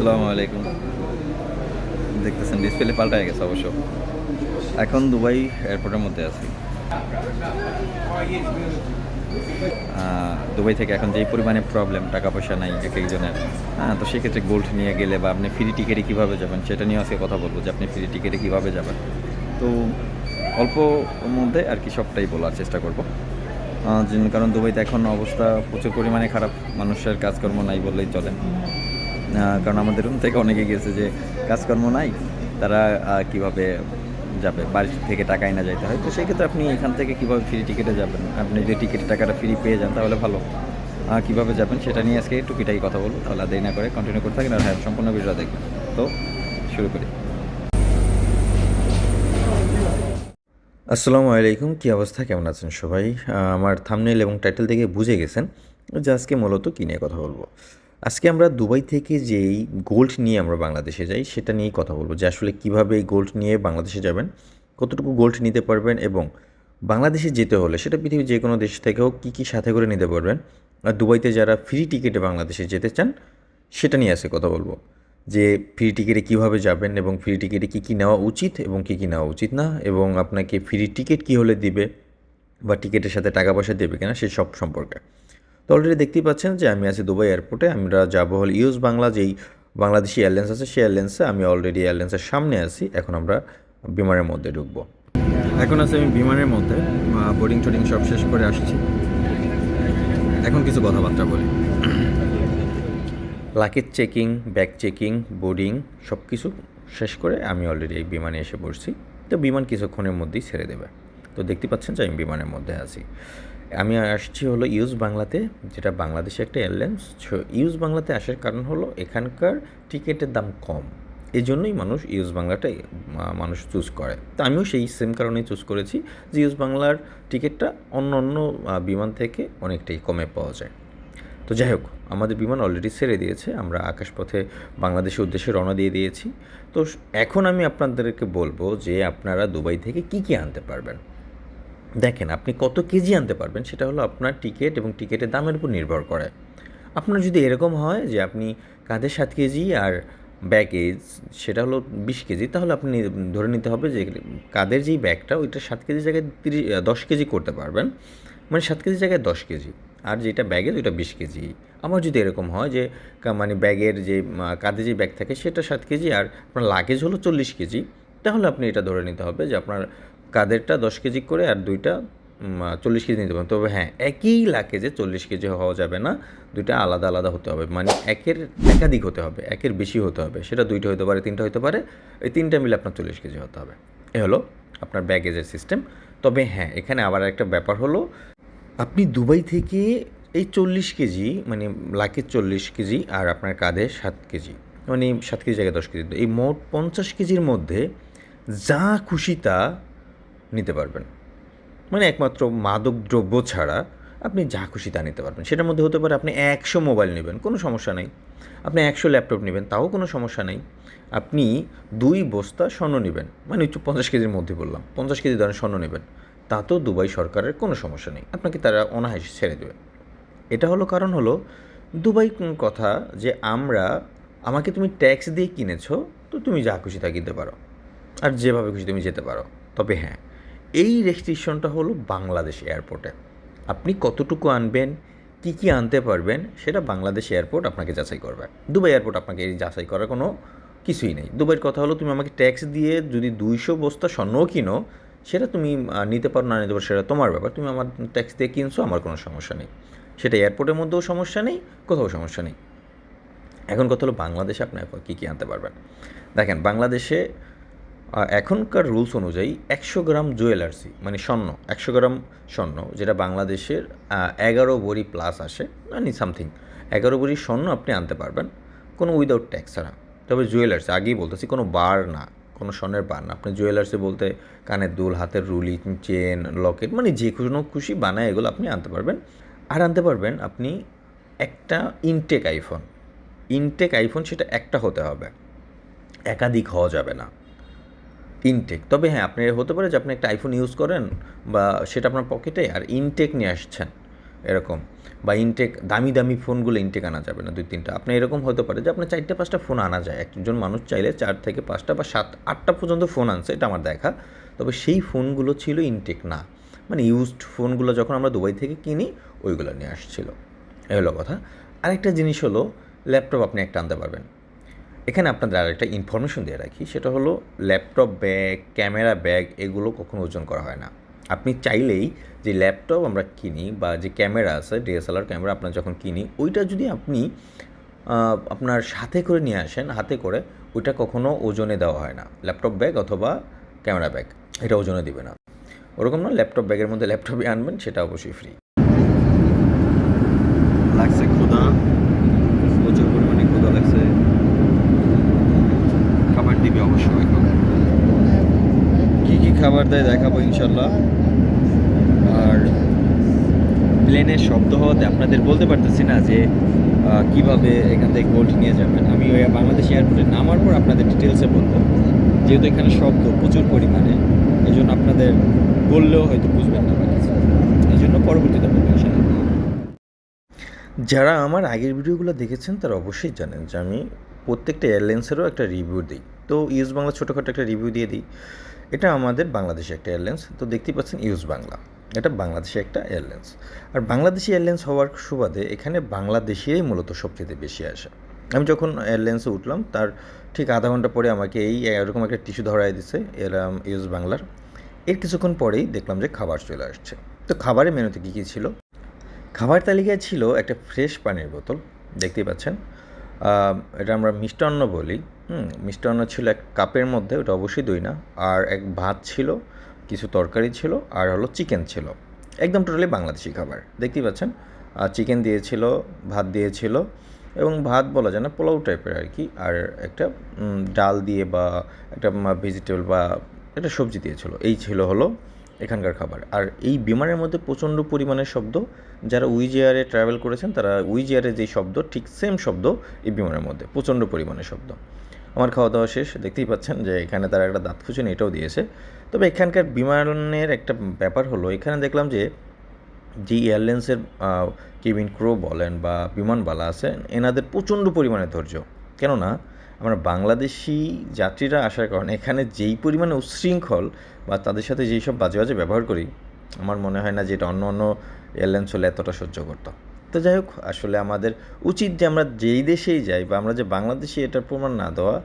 আসসালামু আলাইকুম। দেখতেছেন ডিসপ্লে পাল্টায় গেছে অবশ্য। এখন দুবাই এয়ারপোর্টের মধ্যে আছি। দুবাই থেকে এখন যেই পরিমাণে প্রবলেম টাকা পয়সা নাই এক একজনের। হ্যাঁ তো সেক্ষেত্রে গোল্ড নিয়ে গেলে বা আপনি ফ্রি টিকিটে কীভাবে যাবেন, সেটা নিয়ে আজকে কথা বলব যে আপনি ফ্রি টিকিটে কীভাবে যাবেন। তো অল্প মধ্যে আর কি সবটাই বলার চেষ্টা করব। কারণ দুবাইতে এখন অবস্থা প্রচুর পরিমাণে খারাপ। মানুষের কাজকর্ম নাই বললেই চলে। কারণ আমাদের রুম থেকে অনেকে গেছে যে কাজকর্ম নাই, তারা কীভাবে যাবে? বাড়ি থেকে টাকা না যাইতে হয়। তো সেক্ষেত্রে আপনি এখান থেকে কীভাবে ফ্রি টিকিটে যাবেন? আপনি যদি টিকিটের টাকাটা ফ্রি পেয়ে যান, তাহলে ভালো। কীভাবে যাবেন সেটা নিয়ে আজকে টুকিটাই কথা বলব। তাহলে দেরি না করে কন্টিনিউ করতে থাকেন আর হ্যাঁ সম্পূর্ণ ভিডিও দেখবেন। তো শুরু করি। আসসালামু আলাইকুম, কী অবস্থা? কেমন আছেন সবাই? আমার থামনেল এবং টাইটেল থেকে বুঝে গেছেন যে আজকে মূলত কী নিয়ে কথা বলব। আজকে আমরা দুবাই থেকে যেই গোল্ড নিয়ে আমরা বাংলাদেশে যাই, সেটা নিয়েই কথা বলব যে আসলে কীভাবে এই গোল্ড নিয়ে বাংলাদেশে যাবেন, কতটুকু গোল্ড নিতে পারবেন এবং বাংলাদেশে যেতে হলে, সেটা পৃথিবীর যে কোনো দেশ থেকেও কী কী সাথে করে নিতে পারবেন, আর দুবাইতে যারা ফ্রি টিকিটে বাংলাদেশে যেতে চান, সেটা নিয়ে আজকে কথা বলব। যে ফ্রি টিকিটে কীভাবে যাবেন এবং ফ্রি টিকিটে কী কী নেওয়া উচিত এবং কী কী নেওয়া উচিত না, এবং আপনাকে ফ্রি টিকিট কী হলে দিবে বা টিকিটের সাথে টাকা পয়সা দেবে কিনা সেই সব সম্পর্কে। তো অলরেডি দেখতেই পাচ্ছেন যে আমি আছি দুবাই এয়ারপোর্টে আমরা যাব হল ইউজ বাংলা যেই বাংলাদেশি এয়ারলাইন্স আছে সেই এয়ারলাইন্সে আমি অলরেডি এয়ারলাইন্সের সামনে আছি এখন আমরা বিমানের মধ্যে ঢুকবো। এখন আছে আমি বিমানের মধ্যে বোর্ডিং টোডিং সব শেষ করে আসছি। এখন কিছু কথাবার্তা বলি। Luggage checking bag checking boarding সব কিছু শেষ করে আমি অলরেডি এই বিমানে এসে পড়ছি তো বিমান কিছুক্ষণের মধ্যেই ছেড়ে দেবে। তো দেখতে পাচ্ছেন যে আমি বিমানের মধ্যে আছি। আমি আসছি হলো ইউজ বাংলাতে, যেটা বাংলাদেশে একটা এয়ারলাইন্স। ইউজ বাংলাতে আসার কারণ হলো এখানকার টিকিটের দাম কম। এই জন্যই মানুষ ইউজ বাংলাটাই মানুষ চুজ করে। তো আমিও সেই সেম কারণেই চুজ করেছি যে ইউজ বাংলার টিকিটটা অন্য অন্য বিমান থেকে অনেকটাই কমে পাওয়া যায়। তো যাই হোক, আমাদের বিমান অলরেডি ছেড়ে দিয়েছে। আমরা আকাশপথে বাংলাদেশের উদ্দেশ্যে রওনা দিয়ে দিয়েছি। তো এখন আমি আপনাদেরকে বলব যে আপনারা দুবাই থেকে কি কি আনতে পারবেন। দেখেন, আপনি কত কেজি আনতে পারবেন সেটা হলো আপনার টিকিট এবং টিকিটের দামের উপর নির্ভর করে। আপনার যদি এরকম হয় যে আপনি কাঁধে সাত কেজি আর ব্যাগেজ সেটা হলো বিশ কেজি, তাহলে আপনি ধরে নিতে হবে যে কাঁধের যেই ব্যাগটা ওইটা সাত কেজি জায়গায় তিরিশ দশ কেজি করতে পারবেন। মানে সাত কেজি জায়গায় দশ কেজি আর যেটা ব্যাগেজ ওইটা বিশ কেজি। আমার যদি এরকম হয় যে মানে ব্যাগের যে কাঁধে যে ব্যাগ থাকে সেটা সাত কেজি আর আপনার লাগেজ হলো চল্লিশ কেজি, তাহলে আপনি এটা ধরে নিতে হবে যে আপনার কাঁধেরটা দশ কেজি করে আর দুইটা চল্লিশ কেজি নিতে পারেন তবে হ্যাঁ একই লাগেজে চল্লিশ কেজি হওয়া যাবে না, দুইটা আলাদা আলাদা হতে হবে। মানে একের একাধিক হতে হবে, একের বেশি হতে হবে। সেটা দুইটা হতে পারে, তিনটা হতে পারে, এই তিনটা মিলে আপনার চল্লিশ কেজি হতে হবে। এ হলো আপনার ব্যাগেজের সিস্টেম তবে হ্যাঁ এখানে আবার একটা ব্যাপার হলো, আপনি দুবাই থেকে এই চল্লিশ কেজি মানে লাখের চল্লিশ কেজি আর আপনার কাঁধে সাত কেজি মানে সাত কেজি জায়গায় দশ কেজি, এই মোট পঞ্চাশ কেজির মধ্যে যা খুশি তা নিতে পারবেন। মানে একমাত্র মাদক দ্রব্য ছাড়া আপনি যা খুশি তা নিতে পারবেন। সেটার মধ্যে হতে পারে আপনি একশো মোবাইল নেবেন, কোনো সমস্যা নেই। আপনি একশো ল্যাপটপ নেবেন, তাও কোনো সমস্যা নেই। আপনি দুই বস্তা স্বর্ণ নেবেন মানে একটু পঞ্চাশ কেজির মধ্যে বললাম, পঞ্চাশ কেজি ধরেন স্বর্ণ নেবেন। তাতেও দুবাই সরকারের কোনো সমস্যা নেই, আপনাকে তারা অনায়াসে ছেড়ে দেবে। এটা হলো কারণ হলো, দুবাই কথা যে আমরা, আমাকে তুমি ট্যাক্স দিয়ে কিনেছো, তো তুমি যা খুশি তা কিনতে পারো। আর যেভাবে খুশি তুমি যেতে পারো। তবে হ্যাঁ এই রেস্ট্রিকশনটা হলো বাংলাদেশ এয়ারপোর্টে আপনি কতটুকু আনবেন, কি কি আনতে পারবেন, সেটা বাংলাদেশ এয়ারপোর্ট আপনাকে যাচাই করবে। দুবাই এয়ারপোর্ট আপনাকে এই যাচাই করার কোনো কিছুই নেই। দুবাইয়ের কথা হলো, তুমি আমাকে ট্যাক্স দিয়ে যদি দুইশো বস্তা স্বর্ণও কিনো, সেটা তুমি নিতে পারো, না নিতে পারো, সেটা তোমার ব্যাপার। তুমি আমার ট্যাক্স দিয়ে কিনছো, আমার কোনো সমস্যা নেই। সেটা এয়ারপোর্টের মধ্যেও সমস্যা নেই, কোথাও সমস্যা নেই। এখন কথা হলো, বাংলাদেশে আপনি কী কী আনতে পারবেন? দেখেন, বাংলাদেশে এখনকার রুলস অনুযায়ী একশো গ্রাম জুয়েলার্সি মানে স্বর্ণ, একশো গ্রাম স্বর্ণ, যেটা বাংলাদেশের এগারো বড়ি প্লাস আসে মানে সামথিং এগারো বড়ি স্বর্ণ আপনি আনতে পারবেন, কোনো উইদাউট ট্যাক্স ছাড়া। তবে জুয়েলার্স আগেই বলতেছি, কোনো বার না, কোনো স্বর্ণের বার না। আপনি জুয়েলার্সে বলতে কানের দুল, হাতের রুলি চেন লকেট মানে যে কোনো খুশি বানায় এগুলো আপনি আনতে পারবেন। আর আনতে পারবেন আপনি একটা ইনটেক আইফোন ইনটেক আইফোন সেটা একটা হতে হবে, একাধিক হওয়া যাবে না। ইনটেক তবে হ্যাঁ আপনি হতে পারে যে আপনি একটা আইফোন ইউজ করেন বা সেটা আপনার পকেটে আর ইনটেক নিয়ে আসছেন এরকম বা ইনটেক দামি দামি ফোনগুলো ইনটেক আনা যাবে না দুই, তিনটা। আপনি এরকম হতে পারে যে আপনার চারটে, পাঁচটা ফোন আনা যায়। একজন মানুষ চাইলে চার থেকে পাঁচটা বা সাত, আটটা পর্যন্ত ফোন আনছে, এটা আমার দেখা। তবে সেই ফোনগুলো ছিল ইনটেক না। মানে ইউজড ফোনগুলো যখন আমরা দুবাই থেকে কিনি, ওইগুলো নিয়ে আসছিল। এই হলো কথা। আরেকটা জিনিস হলো ল্যাপটপ আপনি একটা আনতে পারবেন। এখানে আপনাদের আরেকটা ইনফরমেশন দিয়ে রাখি, সেটা হলো ল্যাপটপ ব্যাগ ক্যামেরা ব্যাগ এগুলো কখনো ওজন করা হয় না। আপনি চাইলেই যে ল্যাপটপ আমরা কিনি বা যে ক্যামেরা আছে ডিএসএলআর ক্যামেরা আপনার যখন কিনি, ওইটা যদি আপনি আপনার সাথে করে নিয়ে আসেন, হাতে করে, ওইটা কখনো ওজনে দেওয়া হয় না। ল্যাপটপ ব্যাগ অথবা ক্যামেরা ব্যাগ এটা ওজনে দিবে না। ওরকম না ল্যাপটপ ব্যাগের মধ্যে ল্যাপটপই আনবেন, সেটা অবশ্যই ফ্রি লাগছে ক্ষুধা প্রচুর পরিমাণে ক্ষুধা লাগছে খাবার দিবে অবশ্যই। কী কী খাবার দেয় দেখাবো ইনশাল্লাহ। আর প্লেনের শব্দ হওয়াতে আপনাদের বলতে পারতেছি না যে কীভাবে এখান থেকে গোল্ড নিয়ে যাবেন। আমি ওই বাংলাদেশ এয়ারপোর্টে নামার পর আপনাদের ডিটেলসে বলব। যেহেতু এখানে শব্দ প্রচুর পরিমাণে এই জন্য আপনাদের বললেও হয়তো বুঝবেন না এই জন্য পরবর্তীতে বলব যারা আমার আগের ভিডিওগুলো দেখেছেন, তারা অবশ্যই জানেন যে আমি প্রত্যেকটা এয়ারলাইন্সেরও একটা রিভিউ দিই। তো ইউজ বাংলা ছোটোখাটো একটা রিভিউ দিয়ে দিই। এটা আমাদের বাংলাদেশে একটা এয়ারলাইন্স তো দেখতেই পাচ্ছেন ইউজ বাংলা। এটা বাংলাদেশে একটা এয়ারলাইন্স আর বাংলাদেশি এয়ারলাইন্স হওয়ার সুবাদে এখানে বাংলাদেশিরাই মূলত সবচেয়ে বেশি আসে। আমি যখন এয়ারলাইন্সে উঠলাম, তার ঠিক আধা ঘণ্টা পরে আমাকে এই এরকম একটা টিস্যু ধরাই দিছে, এরম ইউজ বাংলার। এর কিছুক্ষণ পরেই দেখলাম যে খাবার চলে আসছে। তো খাবারের মেনুতে কী কী ছিল? খাবার তালিকায় ছিল একটা ফ্রেশ পানির বোতল, দেখতেই পাচ্ছেন। এটা আমরা মিষ্টান্ন বলি। হুম মিষ্টান্ন ছিল এক কাপের মধ্যে, ওটা অবশ্যই দই না। আর এক ভাত ছিল, কিছু তরকারি ছিল, আর হলো চিকেন ছিল। একদম টোটালি বাংলাদেশি খাবার, দেখতেই পাচ্ছেন? চিকেন দিয়েছিল, ভাত দিয়েছিল, এবং ভাত বলা যায় না, পোলাও টাইপের আর কি। আর একটা ডাল দিয়ে বা একটা ভেজিটেবল বা একটা সবজি দিয়েছিল। এই ছিল হলো এখানকার খাবার। আর এই বিমানের মধ্যে প্রচণ্ড পরিমাণের শব্দ, যারা উইজিয়ারে ট্রাভেল করেছেন, তারা উইজিয়ারে যে শব্দ, ঠিক সেম শব্দ এই বিমানের মধ্যে, প্রচণ্ড পরিমাণে শব্দ। আমার খাওয়া দাওয়া শেষ, দেখতেই পাচ্ছেন যে এখানে তারা একটা দাঁত খুঁজেন এটাও দিয়েছে। তবে এখানকার বিমানের একটা ব্যাপার হলো, এখানে দেখলাম যে যে এয়ারলাইন্সের কেবিন ক্রো বলেন বা বিমানবালা আছে, এনাদের প্রচণ্ড পরিমাণে ধৈর্য। কেননা, আমরা বাংলাদেশি যাত্রীরা আসার কারণে এখানে যেই পরিমাণে উচ্ছৃঙ্খল বা তাদের সাথে যেই সব বাজে বাজে ব্যবহার করি, আমার মনে হয় না যে এটা অন্য অন্য এয়ারলাইন্স হলে এতটা সহ্য করতো। তো যাই হোক, আসলে আমাদের উচিত যে আমরা যেই দেশেই যাই বা আমরা যে বাংলাদেশি এটার প্রমাণ না দেওয়া।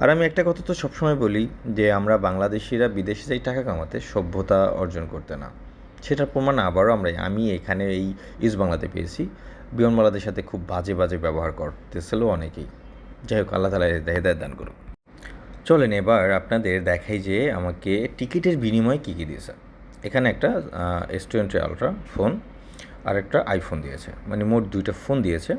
আর আমি একটা কথা তো সবসময় বলি যে আমরা বাংলাদেশিরা বিদেশে যাই টাকা কামাতে সভ্যতা অর্জন করতে না। সেটার প্রমাণ আবারও আমরা আমি এখানে এই ইস বাংলাতে পেয়েছি। বিমানবালাদের সাথে খুব বাজে বাজে ব্যবহার করতেছিল অনেকেই। যাই হোক, আল্লাহ তালা হেদায়ত দান করুক। চলেন এবার আপনাদের দেখাই যে আমাকে টিকিটের বিনিময়ে কী কী দিয়েছে। এখানে একটা এস টোয়েন্টি আলট্রা ফোন আর একটা আইফোন দিয়েছে। মানে মোট দুইটা ফোন দিয়েছে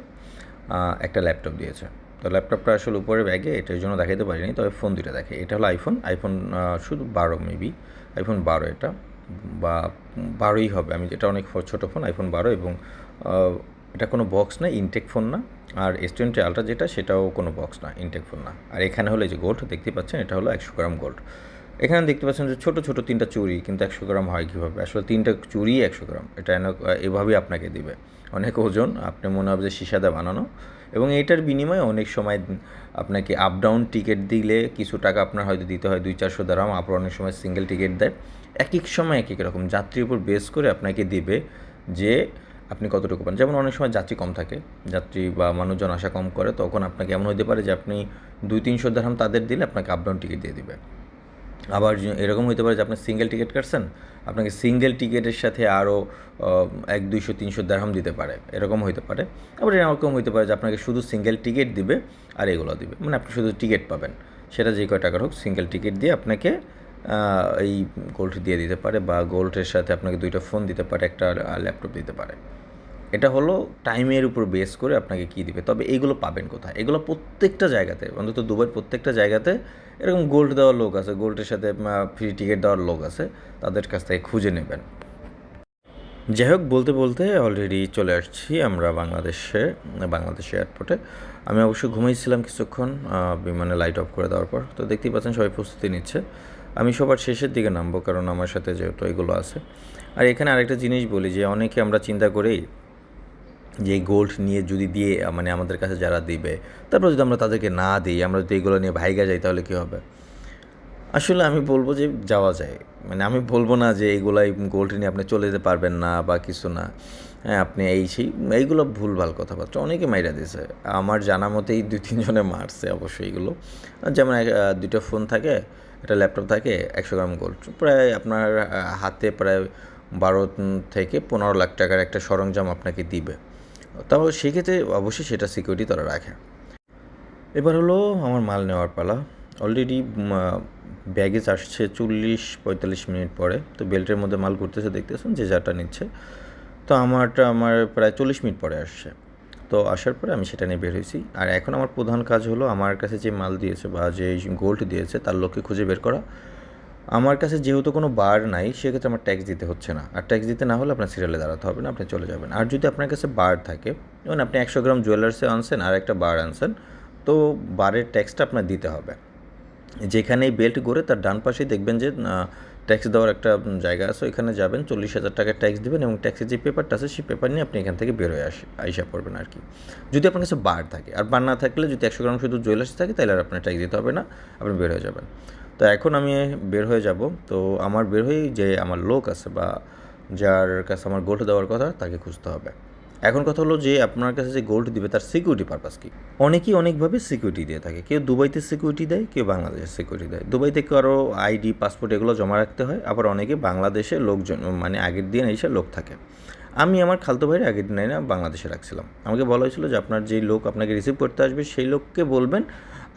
একটা ল্যাপটপ দিয়েছে। তো ল্যাপটপটা আসলে উপরে ব্যাগে এটার জন্য দেখাইতে পারিনি, তবে ফোন দুইটা দেখে। এটা হলো আইফোন আইফোন শুধু বারো মেবি আইফোন বারো এটা, বা বারোই হবে। আমি এটা অনেক ছোটো ফোন আইফোন বারো এবং এটা কোনো বক্স না ইনটেক ফোন না। আর এস টোয়েন্টি আলট্রা যেটা, সেটাও কোনো বক্স না ইনটেক ফোন না। আর এখানে হলো যে গোল্ড দেখতে পাচ্ছেন, এটা হলো একশো গ্রাম গোল্ড এখানে দেখতে পাচ্ছেন যে ছোটো ছোটো তিনটা চুরি কিন্তু একশো গ্রাম হয় কীভাবে? আসলে তিনটা চুড়ি একশো গ্রাম। এটা এভাবেই আপনাকে দিবে। অনেক ওজন, আপনি মনে হবে যে সীসাদা বানানো। এবং এটার বিনিময়ে অনেক সময় আপনাকে আপ ডাউন টিকিট দিলে কিছু টাকা আপনার হয়তো দিতে হয়, দুই চারশো দাঁড়াম আবার অনেক সময় সিঙ্গেল টিকিট দেয়। এক এক সময় এক এক রকম যাত্রীর উপর বেস করে আপনাকে দিবে যে আপনি কতটুকু পান। যেমন অনেক সময় যাত্রী কম থাকে। যাত্রী বা মানুষজন আসা কম করে, তখন আপনাকে এমন হতে পারে যে আপনি দুই, তিনশো দাম তাদের দিলে আপনাকে আপ ডাউন টিকিট দিয়ে দিবে। আবার এরকম হতে পারে যে আপনি সিঙ্গেল টিকিট কাটছেন, আপনাকে সিঙ্গেল টিকিটের সাথে আরও এক, দুইশো, তিনশো দেড়হাম দিতে পারে। এরকম হতে পারে। আবার এরকম হতে পারে যে আপনাকে শুধু সিঙ্গেল টিকিট দিবে আর এগুলো দিবে। মানে আপনি শুধু টিকিট পাবেন। সেটা যে কয় টাকার হোক সিঙ্গেল টিকিট দিয়ে আপনাকে এই গোল্ড দিয়ে দিতে পারে বা গোল্ডের সাথে আপনাকে দুইটা ফোন দিতে পারে, একটা ল্যাপটপ দিতে পারে। এটা হলো টাইমের উপর বেস করে আপনাকে কী দিবে। তবে এইগুলো পাবেন কোথায়? এগুলো প্রত্যেকটা জায়গাতে, অন্তত দুবাইয়ের প্রত্যেকটা জায়গাতে এরকম গোল্ড দেওয়ার লোক আছে গোল্ডের সাথে ফ্রি টিকিট দেওয়ার লোক আছে, তাদের কাছ থেকে খুঁজে নেবেন। যাই হোক, বলতে বলতে অলরেডি চলে আসছি আমরা বাংলাদেশে, বাংলাদেশ এয়ারপোর্টে আমি অবশ্যই ঘুমাইছিলাম কিছুক্ষণ বিমানে লাইট অফ করে দেওয়ার পর। তো দেখতেই পাচ্ছেন সবাই প্রস্তুতি নিচ্ছে। আমি সবার শেষের দিকে নামবো, কারণ আমার সাথে যেহেতু এগুলো আছে। আর এখানে আরেকটা জিনিস বলি যে, অনেকে আমরা চিন্তা করি যে গোল্ড নিয়ে যদি দিয়ে মানে আমাদের কাছে যারা দিবে, তারপর যদি আমরা তাদেরকে না দিই, আমরা যদি এগুলো নিয়ে ভাইগা যাই, তাহলে কী হবে? আসলে আমি বলব যে যাওয়া যায়। মানে আমি বলব না যে এইগুলাই গোল্ড নিয়ে আপনি চলে যেতে পারবেন না বা কিছু না। হ্যাঁ আপনি এই সেই, এইগুলো ভুলভাল কথাবার্তা অনেকে মাইরা দিয়েছে। আমার জানা মতেই দুই তিনজনে মারছে অবশ্যই এগুলো। যেমন দুটো ফোন থাকে, একটা ল্যাপটপ থাকে, একশো গ্রাম গোল্ড প্রায় আপনার হাতে প্রায় বারো থেকে পনেরো লাখ টাকার একটা সরঞ্জাম আপনাকে দিবে। তাও সেক্ষেত্রে অবশ্যই সেটা সিকিউরিটি তারা রাখে। এবার হলো আমার মাল নেওয়ার পালা। অলরেডি ব্যাগেজ আসছে চল্লিশ, পঁয়তাল্লিশ মিনিট পরে। তো বেল্টের মধ্যে মাল ঘুরতেছে, দেখতেছেন যে যাটা নিচ্ছে। তো আমারটা আমার প্রায় চল্লিশ মিনিট পরে আসছে। তো আসার পরে আমি সেটা নিয়ে বের হয়েছি। আর এখন আমার প্রধান কাজ হলো আমার কাছে যে মাল দিয়েছে বা যে গোল্ড দিয়েছে, তার লোককে খুঁজে বের করা। আমার কাছে যেহেতু কোনো বার নাই, সেক্ষেত্রে আমার ট্যাক্স দিতে হচ্ছে না। আর ট্যাক্স দিতে না হলে আপনার সিরিয়ালে দাঁড়াতে হবে না, আপনি চলে যাবেন। আর যদি আপনার কাছে বার থাকে, যেমন আপনি একশো গ্রাম জুয়েলার্সে আনছেন আর একটা বার আনছেন, তো বারের ট্যাক্সটা আপনার দিতে হবে। যেখানে এই বেল্ট গড়ে তার ডান পাশেই দেখবেন যে ট্যাক্স দেওয়ার একটা জায়গা আছে, ওইখানে যাবেন, চল্লিশ হাজার টাকার ট্যাক্স দেবেন এবং ট্যাক্সের যে পেপারটা আছে, সেই পেপার নিয়ে আপনি এখান থেকে বের হয়ে আসে, আইসা পড়বেন আর কি। যদি আপনার কাছে বার থাকে, আর বার না থাকলে যদি একশো গ্রাম শুধু জুয়েলার্স থাকে, তাহলে আর আপনার ট্যাক্স দিতে হবে না, আপনি বের হয়ে যাবেন। তো এখন আমি বের হয়ে যাব। তো আমার বের হয়েই যে আমার লোক আছে বা যার কাছে আমার গোল্ড দেওয়ার কথা, তাকে খুঁজতে হবে। এখন কথা হলো যে আপনার কাছে যে গোল্ড দিবে, তার সিকিউরিটি পারপাস কি? অনেকেই অনেকভাবে সিকিউরিটি দিয়ে থাকে। কেউ দুবাইতে সিকিউরিটি দেয়, কেউ বাংলাদেশে সিকিউরিটি দেয়। দুবাইতে কারও আইডি পাসপোর্ট এগুলো জমা রাখতে হয়। আবার অনেকে বাংলাদেশে লোকজন মানে আগের দিন এসে লোক থাকে। আমি আমার খালতো ভাইয়ের আগের দিন না বাংলাদেশে রাখছিলাম। আমাকে বলা হয়েছিল যে আপনার যেই লোক আপনাকে রিসিভ করতে আসবে, সেই লোককে বলবেন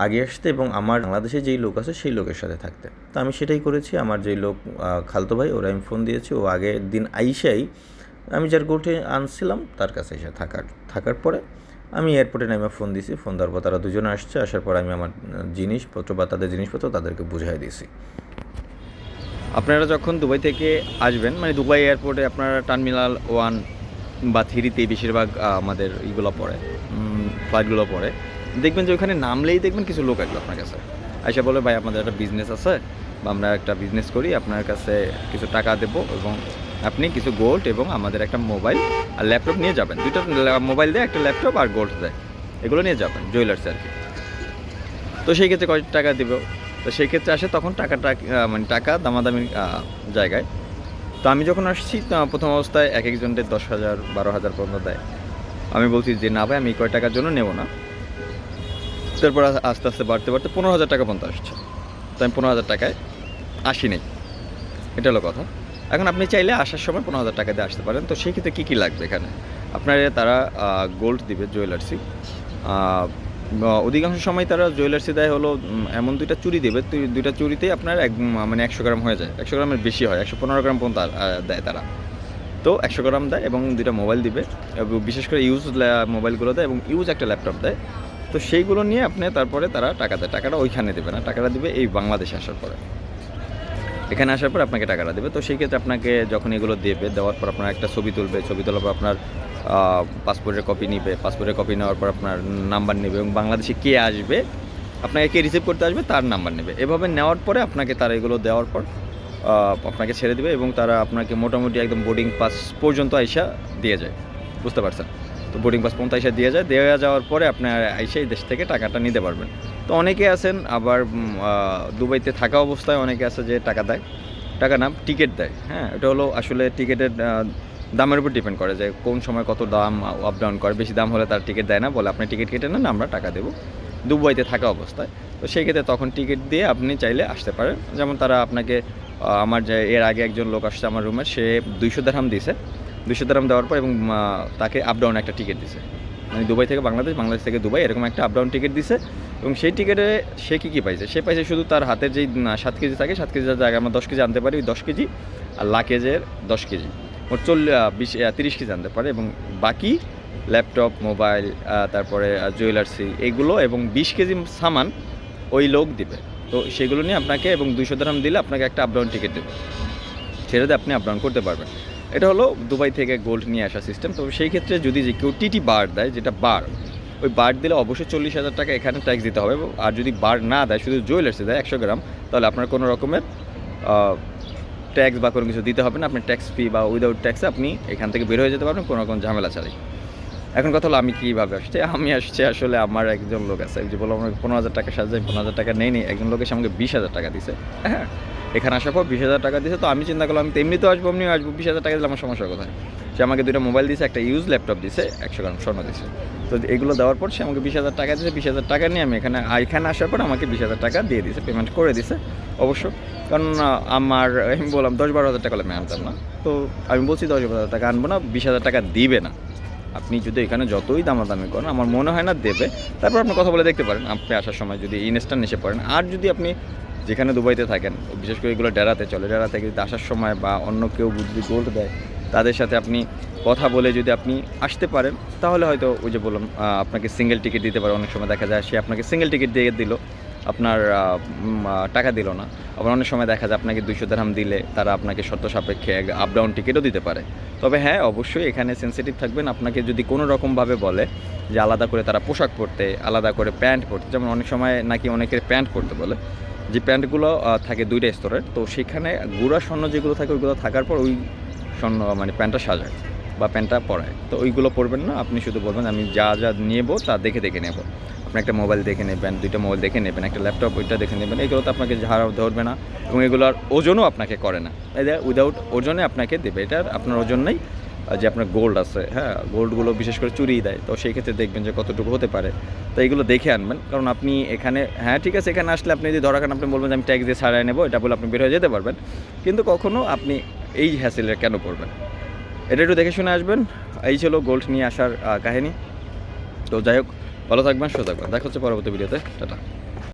আগে আসতে এবং আমার বাংলাদেশে যেই লোক আছে সেই লোকের সাথে থাকতে। তো আমি সেটাই করেছি, আমার যেই লোক খালতো ভাই, ওরা আমি ফোন দিয়েছি, ও আগের দিন আইসাই আমি যার গোটে আনছিলাম, তার কাছে এসে থাকার থাকার পরে আমি এয়ারপোর্টে নেমে ফোন দিয়েছি ফোন দেওয়ার পর তারা দুজনে আসছে, আসার পর আমি আমার জিনিসপত্র বা তাদের জিনিসপত্র তাদেরকে বুঝাই দিয়েছি। আপনারা যখন দুবাই থেকে আসবেন মানে দুবাই এয়ারপোর্টে আপনারা টার্মিনাল ওয়ান বা থ্রিতেই বেশিরভাগ আমাদের ইগুলো পড়ে ফ্লাইটগুলো পড়ে দেখবেন যে ওখানে নামলেই দেখবেন কিছু লোক আসবে আপনার কাছে। আইসা বলে, ভাই আমাদের একটা বিজনেস আছে, বা আমরা একটা বিজনেস করি, আপনার কাছে কিছু টাকা দেবো এবং আপনি কিছু গোল্ড এবং আমাদের একটা মোবাইল আর ল্যাপটপ নিয়ে যাবেন। দুইটা মোবাইল দেয়, একটা ল্যাপটপ আর গোল্ড দেয়। এগুলো নিয়ে যাবেন জুয়েলার্স আর কি। তো সেই ক্ষেত্রে কয় টাকা দেবে? তো সেই ক্ষেত্রে আসে তখন টাকাটা মানে টাকা দামাদামি জায়গায়। তো আমি যখন আসছি প্রথম অবস্থায় এক একজনের দশ হাজার, বারো হাজার পর্যন্ত দেয়। আমি বলছি যে, না ভাই, আমি কয় টাকার জন্য নেব না। তারপর আস্তে আস্তে বাড়তে বাড়তে পনেরো হাজার টাকা পর্যন্ত আসছে। তো আমি পনেরো হাজার টাকায় আসি নেই। এটা হলো কথা। এখন আপনি চাইলে আসার সময় পনেরো হাজার টাকা দিয়ে আসতে পারেন। তো সেই ক্ষেত্রে কী কী লাগবে এখানে? আপনার তারা গোল্ড দিবে জুয়েলার্সি অধিকাংশ সময় তারা জুয়েলার্সি দেয় হলো এমন দুইটা চুরি দেবে। দুইটা চুরিতেই আপনার এক মানে একশো গ্রাম হয়ে যায়। একশো গ্রামের বেশি হয়, একশো পনেরো গ্রাম পর্যন্ত দেয় তারা। তো একশো গ্রাম দেয় এবং দুইটা মোবাইল দিবে। বিশেষ করে ইউজ মোবাইলগুলো দেয় এবং ইউজ একটা ল্যাপটপ দেয়। তো সেইগুলো নিয়ে আপনি তারপরে তারা টাকা দেয় টাকাটা ওইখানে দেবে না। টাকাটা দিবে এই বাংলাদেশে আসার পরে। এখানে আসার পর আপনাকে টাকাটা দেবে। তো সেই ক্ষেত্রে আপনাকে যখন এগুলো দেবে, দেওয়ার পর আপনার একটা ছবি তুলবে, ছবি তোলার পর আপনার পাসপোর্টের কপি নিবে পাসপোর্টের কপি নেওয়ার পর আপনার নাম্বার নেবে এবং বাংলাদেশে কে আসবে, আপনাকে কে রিসিভ করতে আসবে তার নাম্বার নেবে। এভাবে নেওয়ার পরে আপনাকে তারা এগুলো দেওয়ার পর আপনাকে ছেড়ে দেবে এবং তারা আপনাকে মোটামুটি একদম বোর্ডিং পাস পর্যন্ত আইসা দিয়ে যায়। বুঝতে পারছেন? তো বোর্ডিং পাস আইসা দিয়ে যায়। দেওয়া যাওয়ার পরে আপনার আইসা এই দেশ থেকে টাকাটা নিতে পারবেন। তো অনেকে আছেন, আবার দুবাইতে থাকা অবস্থায় অনেকে আছে যে টাকা দেয়, টাকা না টিকিট দেয়। হ্যাঁ এটা হলো আসলে টিকিটের দামের উপর ডিপেন্ড করে যে কোন সময় কত দাম আপ ডাউন করে। বেশি দাম হলে তার টিকিট দেয় না, বলে আপনি টিকিট কেটে নেন, আমরা টাকা দেবো। দুবাইতে থাকা অবস্থায়। তো সেই ক্ষেত্রে তখন টিকিট দিয়ে আপনি চাইলে আসতে পারেন। যেমন তারা আপনাকে আমার যে, এর আগে একজন লোক আসছে আমার রুমে সে দুইশো দেড়হাম দিয়েছে দুইশো দেড়হাম দেওয়ার পর এবং তাকে আপ ডাউন একটা টিকিট দিছে। মানে দুবাই থেকে বাংলাদেশ বাংলাদেশ থেকে দুবাই এরকম একটা আপ ডাউন টিকিট দিছে এবং সেই টিকিটে সে কী কী পাইছে? সে পাইছে শুধু তার হাতের যেই সাত কেজি থাকে, সাত কেজি জায়গায় আমরা দশ কেজি আনতে পারি, ওই দশ কেজি আর লাকেজের দশ কেজি। ওর চল্লিশ বিশ তিরিশ কেজি আনতে পারে এবং বাকি ল্যাপটপ মোবাইল তারপরে জুয়েলার্সি এগুলো এবং বিশ কেজি সামান ওই লোক দিবে। তো সেগুলো নিয়ে আপনাকে এবং দুশো দাম দিলে আপনাকে একটা আপডাউন টিকিট দেবে। সেটাতে আপনি আপডাউন করতে পারবেন। এটা হলো দুবাই থেকে গোল্ড নিয়ে আসা সিস্টেম তো সেই ক্ষেত্রে যদি যে কেউ টিটি বার দেয়, যেটা বার ওই বার দিলে অবশ্যই চল্লিশ হাজার টাকা এখানে ট্যাক্স দিতে হবে আর যদি বার না দেয়, শুধু জুয়েলার্সে দেয়, একশো গ্রাম, তাহলে আপনার কোনো রকমের ট্যাক্স বা কোনো কিছু দিতে হবে না। আপনি ট্যাক্স ফি বা উইদাউট ট্যাক্সে আপনি এখান থেকে বের হয়ে যেতে পারবেন, কোনো রকম ঝামেলা ছাড়াই। এখন কথা হলো আমি কীভাবে আসছি? আমি আসছি আসলে আমার একজন লোক আছে যে বললাম পনেরো হাজার টাকা সাহায্য পনেরো হাজার টাকা নেই নি একজন লোক এসে আমাকে বিশ হাজার টাকা দিছে। হ্যাঁ এখানে আসার পর বিশ হাজার টাকা দিয়েছে তো আমি চিন্তা করলাম, আমি তেমনি তো আসব এমনি আসব, বিশ হাজার টাকা দিলে আমার সমস্যা কোথায়? সে আমাকে দুটো মোবাইল দিছে, একটা ইউজ ল্যাপটপ দিছে, একশো গ্রাম স্বর্ণ দিছে। তো এগুলো দেওয়ার পর সে আমাকে বিশ হাজার টাকা দিয়েছে বিশ হাজার টাকা নিয়ে আমি এখানে এখানে আসার পর আমাকে বিশ হাজার টাকা দিয়ে দিয়েছে পেমেন্ট করে দিছে, অবশ্য। কারণ আমার, আমি বললাম, দশ বারো হাজার টাকা আমি আনতাম না। তো আমি বলছি, দশ বারো হাজার টাকা আনব না, বিশ হাজার টাকা দিবে না। আপনি যদি এখানে যতই দামাদামি করেন, আমার মনে হয় না দেবে। তারপর আপনি কথা বলে দেখতে পারেন, আপনি আসার সময় যদি ইনস্ট্যান্ট এসে পড়েন। আর যদি আপনি যেখানে দুবাইতে থাকেন, বিশেষ করে এগুলো ডেরাতে, চলে ডেরা থেকে যদি আসার সময় বা অন্য কেউ যদি গোল্ড দেয়, তাদের সাথে আপনি কথা বলে যদি আপনি আসতে পারেন, তাহলে হয়তো ওই যে বললাম আপনাকে সিঙ্গেল টিকিট দিতে পারে, অনেক সময় দেখা যায় সে আপনাকে সিঙ্গেল টিকিট দিয়ে দিল, আপনার টাকা দিল না, আবার অনেক সময় দেখা যায় আপনাকে দুইশো দেড়হাম দিলে তারা আপনাকে শর্ত সাপেক্ষে আপ ডাউন টিকিটও দিতে পারে। তবে হ্যাঁ অবশ্যই এখানে সেন্সিটিভ থাকবেন, আপনাকে যদি কোনো রকমভাবে বলে যে আলাদা করে তারা পোশাক পরতে, আলাদা করে প্যান্ট পরতে, যেমন অনেক সময় নাকি অনেকের প্যান্ট পরতে বলে যে প্যান্টগুলো থাকে দুইটা স্তরের, তো সেখানে গুঁড়া স্বর্ণ যেগুলো থাকে ওইগুলো থাকার পর ওই স্বর্ণ মানে প্যান্টটা সাজায় বা প্যান্টটা পরায়। তো ওইগুলো পরবেন না, আপনি শুধু বলবেন আমি যা যা নেব তা দেখে দেখে নেব। আপনি একটা মোবাইল দেখে নেবেন, দুইটা মোবাইল দেখে নেবেন, একটা ল্যাপটপ ওইটা দেখে নেবেন, এগুলো তো আপনাকে ঝাড়া ধরবে না এবং এগুলোর ওজনও আপনাকে করে না। এটা উইদাউট ওজনে আপনাকে দেবে, এটার আপনার ওজন নেই যে আপনার গোল্ড আছে হ্যাঁ গোল্ডগুলো বিশেষ করে চুরিয়ে দেয়। তো সেই ক্ষেত্রে দেখবেন যে কতটুকু হতে পারে। তো এইগুলো দেখে আনবেন। কারণ আপনি এখানে হ্যাঁ ঠিক আছে, এখানে আসলে আপনি যদি ধরা খান, আপনি বলবেন যে আমি ট্যাক্স দিয়ে ছাড়াই নেব, এটা বলে আপনি বের হয়ে যেতে পারবেন। কিন্তু কখনো আপনি এই হ্যাসেলের কেন করবেন এটা একটু দেখে শুনে আসবেন। এই ছিল গোল্ড নিয়ে আসার কাহিনী। তো যাই হোক, ভালো থাকবেন থাকবেন। দেখা হচ্ছে পরবর্তী ভিডিওতে টাটা।